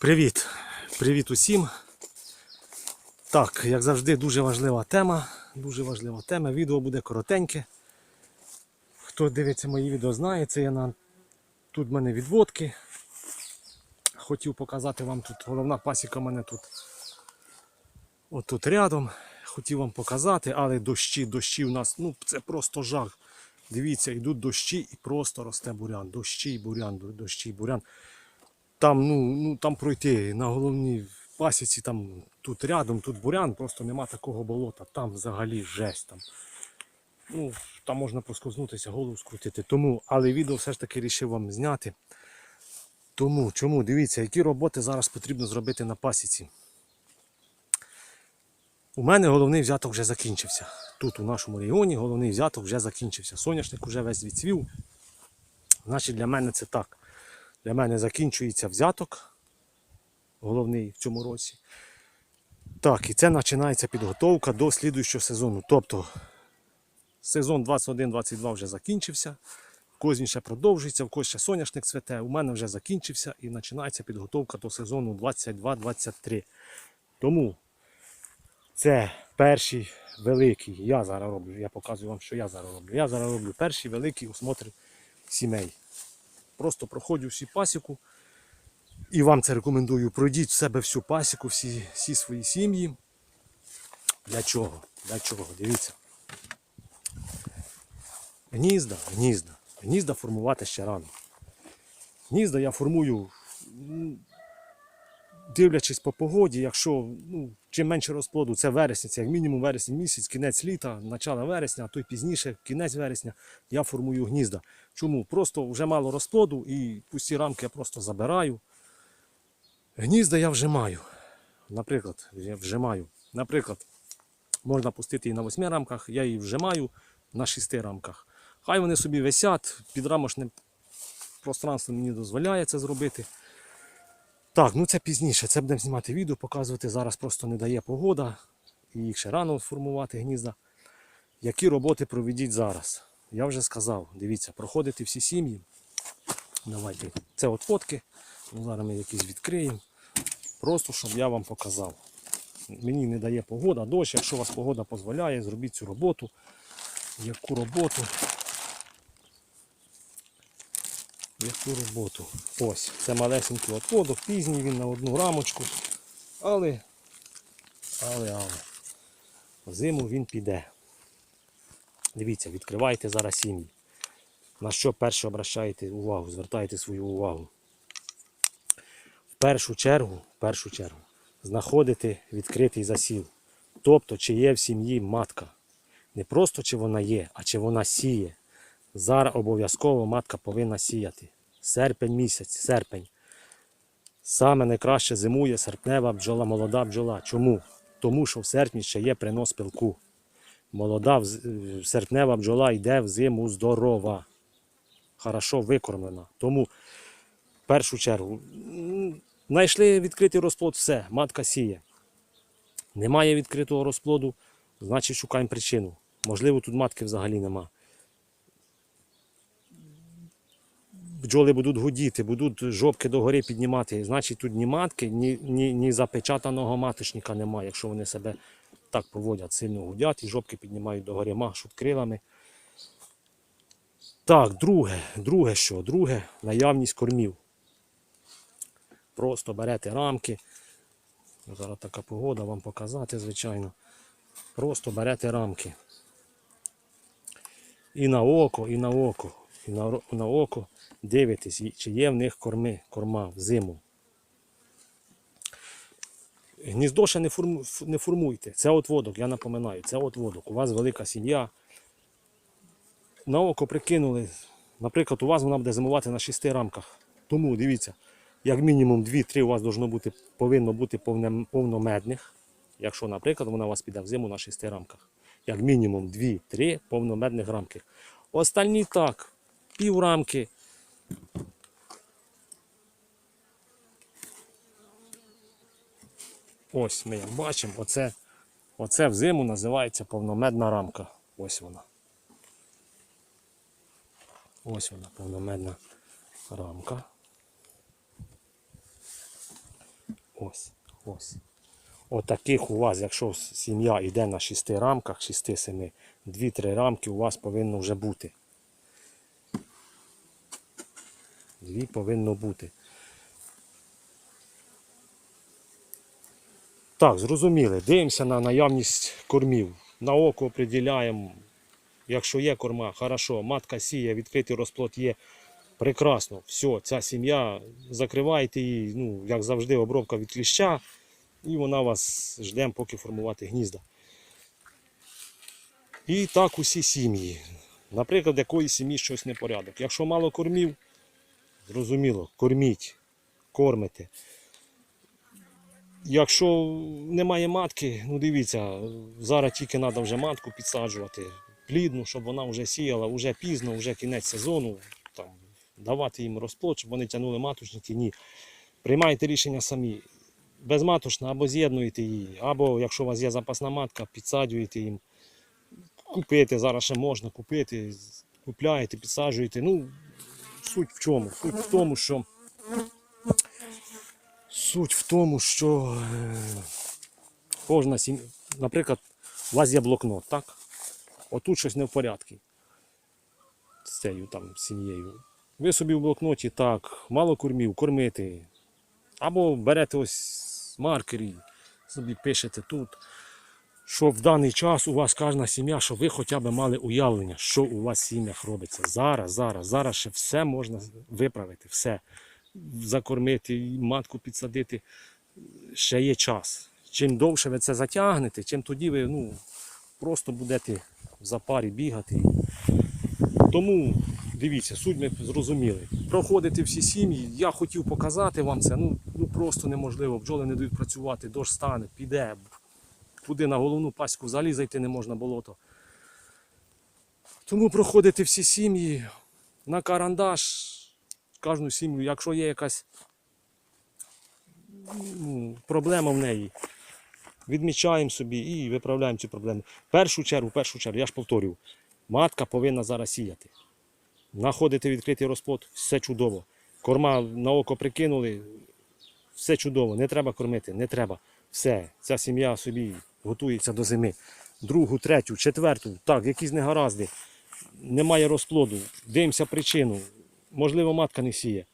Привіт! Привіт усім. Так, як завжди, дуже важлива тема. Дуже важлива тема. Відео буде коротеньке. Хто дивиться мої відео, знає, це я на тут в мене відводки. Хотів показати вам тут головна пасіка в мене тут. Отут рядом. Хотів вам показати, але дощі, дощі у нас, ну це просто жах. Дивіться, йдуть дощі і просто росте бурян. Дощі і бурян, дощі і бурян там, ну, ну, там пройти на головній пасіці, там тут рядом, тут бурян, просто нема такого болота, там взагалі жесть. Там. Ну, там можна поскользнутися, голову скрутити. Тому, але відео все ж таки вирішив вам зняти. Тому, чому? Дивіться, які роботи зараз потрібно зробити на пасіці. У мене головний взяток вже закінчився. Тут у нашому регіоні головний взяток вже закінчився. Соняшник вже весь відцвів. Значить, для мене це так. Для мене закінчується взяток головний в цьому році. Так, і це починається підготовка до слідуючого сезону. Тобто сезон 21-22 вже закінчився, в когось ще продовжується, в когось ще соняшник цвете. У мене вже закінчився і починається підготовка до сезону 22-23. Тому це перший великий. Я зараз роблю. Я показую вам, що я зараз роблю. Я зараз роблю перший великий осмотр сімей. Просто проходжу всі пасіку. І вам це рекомендую. Пройдіть в себе всю пасіку, всі, всі свої сім'ї. Для чого? Для чого? Дивіться. Гнізда, гнізда. Гнізда формувати ще рано. Гнізда я формую, дивлячись по погоді, якщо ну, чим менше розплоду, це вересня, це як мінімум вересень місяць, кінець літа, начало вересня, а то й пізніше, кінець вересня, я формую гнізда. Чому? Просто вже мало розплоду і пусті рамки я просто забираю. Гнізда я вжимаю. Наприклад, я вжимаю. Наприклад, можна пустити і на 8 рамках, я її вжимаю на 6 рамках. Хай вони собі висять, підрамочне пространство мені дозволяє це зробити. Так, ну це пізніше. Це будемо знімати відео, показувати. Зараз просто не дає погода. І їх ще рано формувати гнізда. Які роботи проведіть зараз? Я вже сказав, дивіться, проходити всі сім'ї. Давайте. Це от фотки. Ну, зараз ми якісь відкриємо. Просто щоб я вам показав. Мені не дає погода, дощ, якщо у вас погода дозволяє, зробіть цю роботу. Яку роботу? Яку роботу? Ось, це малесенький отводок, пізній він на одну рамочку. Але, але, але, зиму він піде. Дивіться, відкривайте зараз сім'ї. На що перше обращаєте увагу, звертаєте свою увагу. В першу чергу, в першу чергу, знаходите відкритий засів. Тобто, чи є в сім'ї матка. Не просто чи вона є, а чи вона сіє. Зараз обов'язково матка повинна сіяти. Серпень місяць, серпень. Саме найкраще зимує серпнева бджола, молода бджола. Чому? Тому що в серпні ще є принос пилку. Молода серпнева бджола йде в зиму здорова. Хорошо викормлена. Тому в першу чергу знайшли відкритий розплод, все, матка сіє. Немає відкритого розплоду, значить шукаємо причину. Можливо, тут матки взагалі нема. Бджоли будуть гудіти, будуть жопки догори піднімати. Значить, тут ні матки, ні, ні, ні запечатаного маточника немає, якщо вони себе так поводять, сильно гудять і жопки піднімають догори, машуть крилами. Так, друге, друге що? Друге наявність кормів. Просто берете рамки. Зараз така погода вам показати, звичайно. Просто берете рамки. І на око, і на око, і на, на око дивитесь, чи є в них корми, корма в. Гніздо ще не, форму, не формуйте. Це отводок, я напоминаю, це отводок. У вас велика сім'я. На око прикинули. Наприклад, у вас вона буде зимувати на 6 рамках. Тому дивіться, як мінімум 2-3 у вас бути, повинно бути повне, повномедних. Якщо, наприклад, вона у вас піде в зиму на 6 рамках. Як мінімум 2-3 повномедних рамки. Остальні так, пів рамки. Ось ми як бачимо, оце, оце в зиму називається повномедна рамка. Ось вона. Ось вона повномедна рамка. Ось, ось. Отаких у вас, якщо сім'я йде на шести рамках, шести-семи, дві-три рамки у вас повинно вже бути. Дві повинно бути. Так, зрозуміли. Дивимося на наявність кормів. На око определяємо. Якщо є корма, хорошо. Матка сіє, відкритий розплод є. Прекрасно. Все, ця сім'я, закриваєте її, ну, як завжди, обробка від кліща, і вона вас жде, поки формувати гнізда. І так усі сім'ї. Наприклад, якоїсь сім'ї щось непорядок. Якщо мало кормів, зрозуміло, корміть, кормите. Якщо немає матки, ну дивіться, зараз тільки треба вже матку підсаджувати, плідну, щоб вона вже сіяла, вже пізно, вже кінець сезону, там, давати їм розплод, щоб вони тягнули маточники. Ні. Приймайте рішення самі. Безматочна або з'єднуєте її, або якщо у вас є запасна матка, підсаджуєте їм. Купити зараз ще можна купити, купляєте, підсаджуєте. Ну, суть в чому? Суть в тому, що Суть в тому, що е, кожна сім'я, наприклад, у вас є блокнот, так? Отут щось не в порядку з цією там сім'єю. Ви собі в блокноті так, мало кормів, кормити. Або берете ось маркер і собі пишете тут, що в даний час у вас кожна сім'я, щоб ви хоча б мали уявлення, що у вас в сім'ях робиться. Зараз, зараз, зараз ще все можна виправити, все закормити, матку підсадити, ще є час. Чим довше ви це затягнете, чим тоді ви ну, просто будете в запарі бігати. Тому дивіться, суть ми зрозуміли. Проходите всі сім'ї. Я хотів показати вам це. Ну, ну просто неможливо. Бджоли не дають працювати, дощ стане, піде. Туди на головну паську взагалі зайти не можна болото. Тому проходите всі сім'ї на карандаш кожну сім'ю, якщо є якась ну, проблема в неї, відмічаємо собі і виправляємо цю проблему. В першу чергу, в першу чергу, я ж повторюю, матка повинна зараз сіяти. Знаходити відкритий розплод, все чудово. Корма на око прикинули, все чудово, не треба кормити, не треба. Все, ця сім'я собі готується до зими. Другу, третю, четверту, так, якісь негаразди, немає розплоду, дивимося причину, можливо, матка не сіє.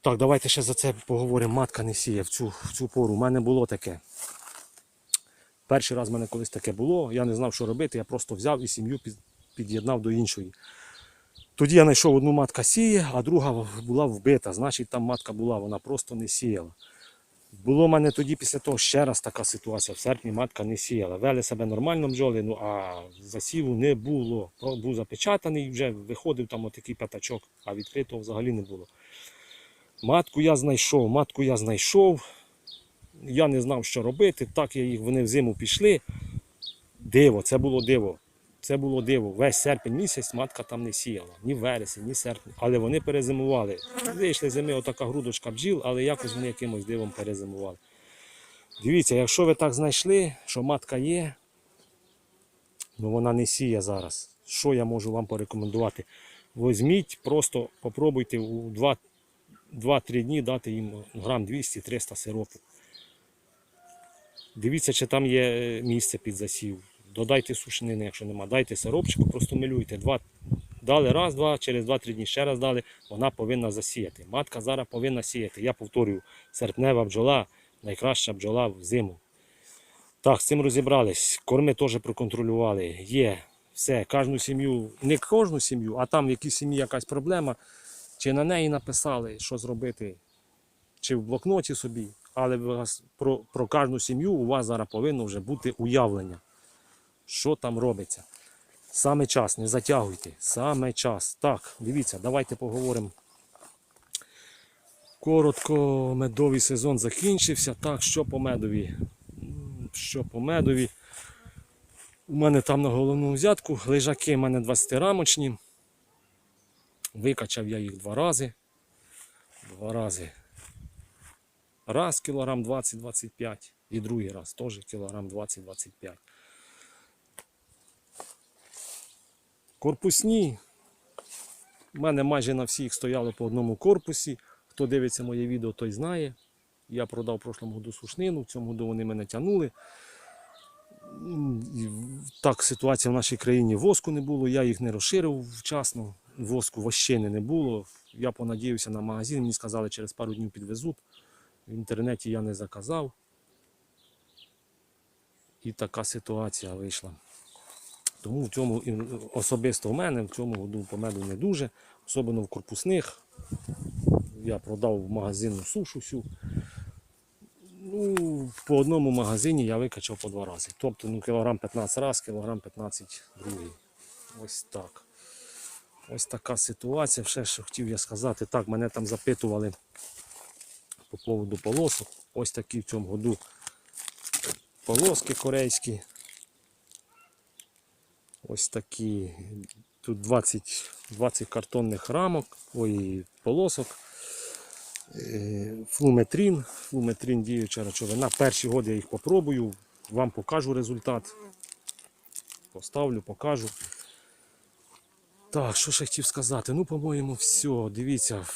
Так, давайте ще за це поговоримо. Матка не сіє в цю, в цю пору. У мене було таке. Перший раз в мене колись таке було, я не знав, що робити, я просто взяв і сім'ю під'єднав до іншої. Тоді я знайшов одну матка сіє, а друга була вбита. Значить, там матка була, вона просто не сіяла. Було в мене тоді після того ще раз така ситуація. В серпні матка не сіяла. Вели себе нормально бджоли, ну а засіву не було. Був запечатаний, вже виходив там отакий п'ятачок, а відкритого взагалі не було. Матку я знайшов, матку я знайшов. Я не знав, що робити. Так я їх вони в зиму пішли. Диво, це було диво. Це було диво. Весь серпень місяць матка там не сіяла. Ні вересень, ні серпень. Але вони перезимували. Вийшли зими отака грудочка бджіл, але якось вони якимось дивом перезимували. Дивіться, якщо ви так знайшли, що матка є, ну вона не сіє зараз. Що я можу вам порекомендувати? Візьміть, просто попробуйте у 2 2-3 дні дати їм грам 200-300 сиропу. Дивіться, чи там є е, місце під засів. Додайте сушнини, якщо нема. Дайте сиропчику, просто милюйте. Два, дали раз, два, через 2-3 дні ще раз дали, вона повинна засіяти. Матка зараз повинна сіяти. Я повторюю, серпнева бджола найкраща бджола в зиму. Так, з цим розібрались. Корми теж проконтролювали. Є все, кожну сім'ю, не кожну сім'ю, а там в якій сім'ї якась проблема, чи на неї написали, що зробити, чи в блокноті собі, але про, про кожну сім'ю у вас зараз повинно вже бути уявлення, що там робиться. Саме час, не затягуйте, саме час. Так, дивіться, давайте поговоримо. Коротко, медовий сезон закінчився. Так, що по медові? Що по медові? У мене там на головному взятку лежаки в мене 20-рамочні. Викачав я їх два рази. Два рази. Раз кілограм 20-25 і другий раз теж кілограм 20-25. Корпусні. У мене майже на всіх стояли по одному корпусі. Хто дивиться моє відео, той знає. Я продав в прошлому году сушнину, в цьому году вони мене тягнули. Так, ситуація в нашій країні воску не було, я їх не розширив вчасно. Воску вощини не було. Я понадіявся на магазин, мені сказали, через пару днів підвезуть. В інтернеті я не заказав. І така ситуація вийшла. Тому в цьому особисто в мене в цьому году по меду не дуже, особливо в корпусних. Я продав в магазинну сушу всю. Ну, по одному магазині я викачав по два рази. Тобто ну, кілограм 15 раз, кілограм 15 другий. Ось так. Ось така ситуація. Все, що хотів я сказати. Так, мене там запитували по поводу полосок. Ось такі в цьому году полоски корейські. Ось такі. Тут 20, 20 картонних рамок, ой, полосок. Е, Флуметрін. Флуметрін діюча речовина. Перший год я їх попробую, вам покажу результат. Поставлю, покажу. Так, що ще хотів сказати? Ну, по-моєму, все. Дивіться.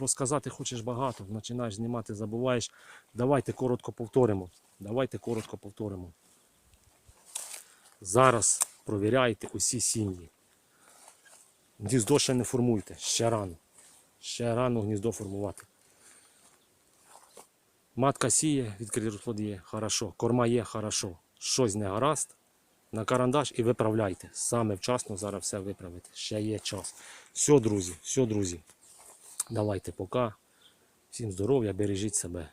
Розказати хочеш багато, починаєш знімати, забуваєш. Давайте коротко повторимо. Давайте коротко повторимо. Зараз провіряйте усі сім'ї. Гніздо ще не формуйте, ще рано. Ще рано гніздо формувати. Матка сіє, відкритий розплод є, хорошо. Корма є, хорошо. Щось не гаразд. На карандаш і виправляйте. Саме вчасно зараз все виправити. Ще є час. Все, друзі, все, друзі. Давайте пока. Всім здоров'я, бережіть себе.